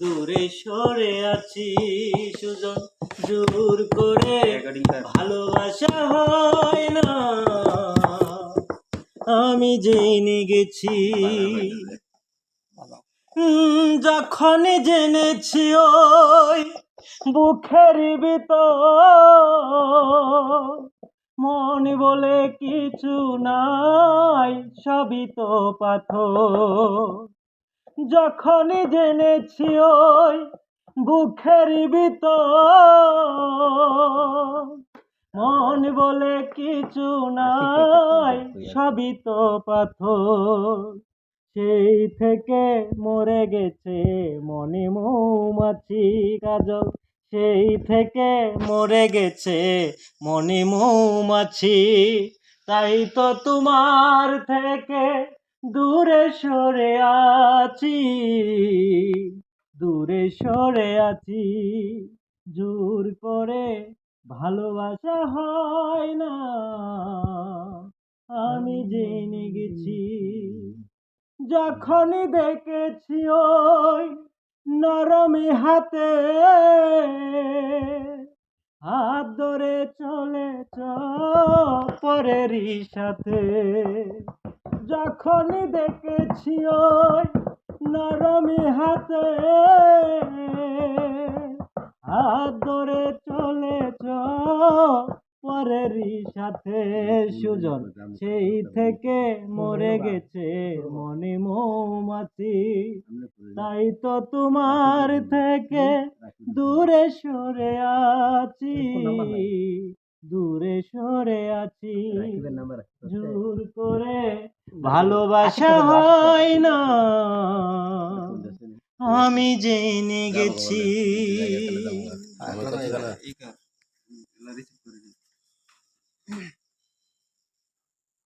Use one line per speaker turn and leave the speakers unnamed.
দূরে সরে আছি, সুজন জোর করে ভালোবাসা হয় না। আমি জেনে গেছি যখন জেনেছি ওই বুকের ভিতর, মন বলে কিছু নাই, সবই তো পাথর। যখন জেনেছি ওই বুকের ভিতর, মন বলে কিছু নাই, সবই তো পাথর। সেই থেকে মরে গেছে মনে মৌমাছি কাজল। সেই থেকে মরে গেছে মনে মৌমাছি, তাই তো তোমার থেকে দূরে সরে আছি, দূরে সরে আছি। জোর করে ভালোবাসা হয় না, আমি জেনে গেছি। যখনই দেখেছি ওই নরমি হাতে, হাত ধরে চলেছ পরেরই সাথে। যখনই দেখেছি ওই নরমি হাতে ধরে চলেছ পরেরই সাথে সুজন। সেই থেকে মরে গেছে মনে মৌমাছি। তাই তো তোমার থেকে দূরে সরে আছি, দূরে সরে আছি। ভালোবাসা হয় না। আমি জেনে গেছি।